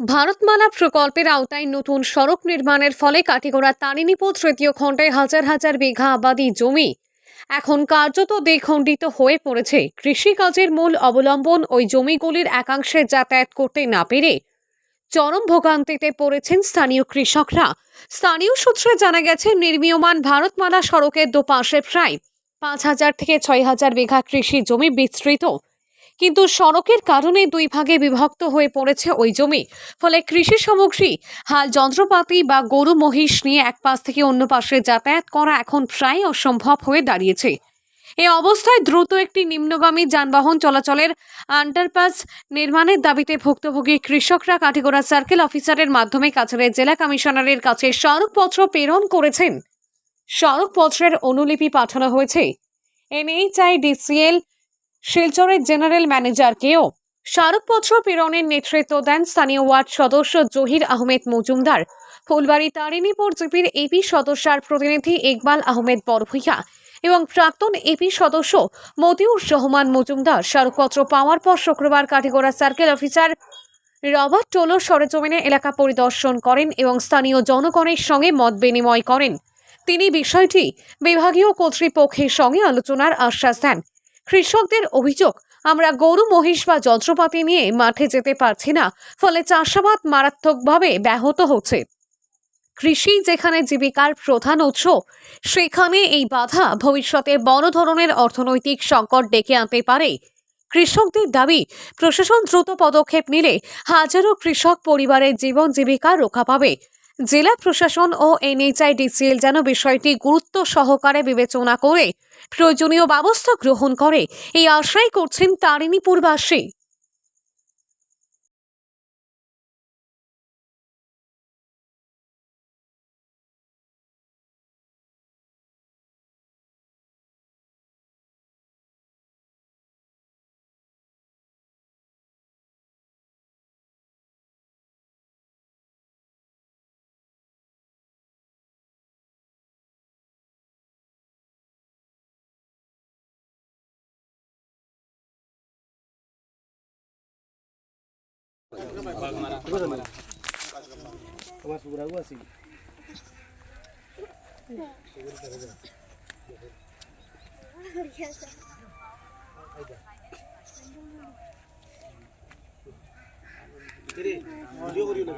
ভারতমালা প্রকল্পের আওতায় নতুন সড়ক নির্মাণের ফলে কাটিগড়া তারিণীপুর তৃতীয় খণ্ডে হাজার হাজার বিঘা আবাদি জমি। এখন কার্যত দ্বিখণ্ডিত হয়ে পড়েছে। কৃষিকাজের মূল অবলম্বন ওই জমিগুলির একাংশে যাতায়াত করতে না পেরে চরম ভোগান্তিতে পড়েছেন স্থানীয় কৃষকরা। স্থানীয় সূত্রে জানা গেছে, নির্মীয়মান ভারতমালা সড়কের দুপাশে প্রায় পাঁচ হাজার থেকে ছয় হাজার বিঘা কৃষি জমি বিস্তৃত। কিন্তু সড়কের কারণে দুই ভাগে বিভক্ত হয়ে পড়েছে ওই জমি। ফলে কৃষি সামগ্রী, হাল, যন্ত্রপাতি বা গরু, মহিষ নিয়ে এক পাশ থেকে অন্য পাশে যাতায়াত করা এখন প্রায় অসম্ভব হয়ে দাঁড়িয়েছে। এই অবস্থায় দ্রুত একটি নিম্নগামী যানবাহন চলাচলের আন্ডারপাস নির্মাণের দাবিতে ভুক্তভোগী কৃষকরা কাঠিগোড়া সার্কেল অফিসারের মাধ্যমে কাছাড়ের জেলা কমিশনারের কাছে স্মারকপত্র প্রেরণ করেছেন। স্মারকপত্রের অনুলিপি পাঠানো হয়েছে। এনএইচআইডিসিএল শিলচরের জেনারেল ম্যানেজারকেও স্মারকপত্র প্রেরণের নেতৃত্ব দেন স্থানীয় ওয়ার্ড সদস্য জহির আহমেদ মজুমদার। ফুলবাড়ি তারিণীপুর জিপির এপি সদস্যার প্রতিনিধি ইকবাল আহমেদ বড়ভূইয়া এবং প্রাক্তন এপি সদস্য মতিউর রহমান মজুমদার। স্মারকপত্র পাওয়ার পর শুক্রবার Kathigora circle officer Robert Tolo সরেজমিনে এলাকা পরিদর্শন করেন এবং স্থানীয় জনগণের সঙ্গে মত বিনিময় করেন। তিনি বিষয়টি বিভাগীয় কর্তৃপক্ষের সঙ্গে আলোচনার আশ্বাস দেন। কৃষকদের অভিযোগ, আমরা গরু, মহিষ বা যন্ত্রপাতি নিয়ে মাঠে যেতে পারছি না, ফলে চাষাবাদ মারাত্মকভাবে ব্যাহত হচ্ছে। কৃষি যেখানে জীবিকার প্রধান উৎস, সেখানে এই বাধা ভবিষ্যতে বড় ধরনের অর্থনৈতিক সংকট ডেকে আনতে পারে। কৃষকদের দাবি, প্রশাসন দ্রুত পদক্ষেপ নিলে হাজারো কৃষক পরিবারের জীবন জীবিকা রক্ষা পাবে। জেলা প্রশাসন ও এনএইচআইডিসিএল যেন বিষয়টি গুরুত্ব সহকারে বিবেচনা করে প্রয়োজনীয় ব্যবস্থা গ্রহণ করে, এই আশাই করছেন তারিণীপুরবাসী। ভিডিও করিও না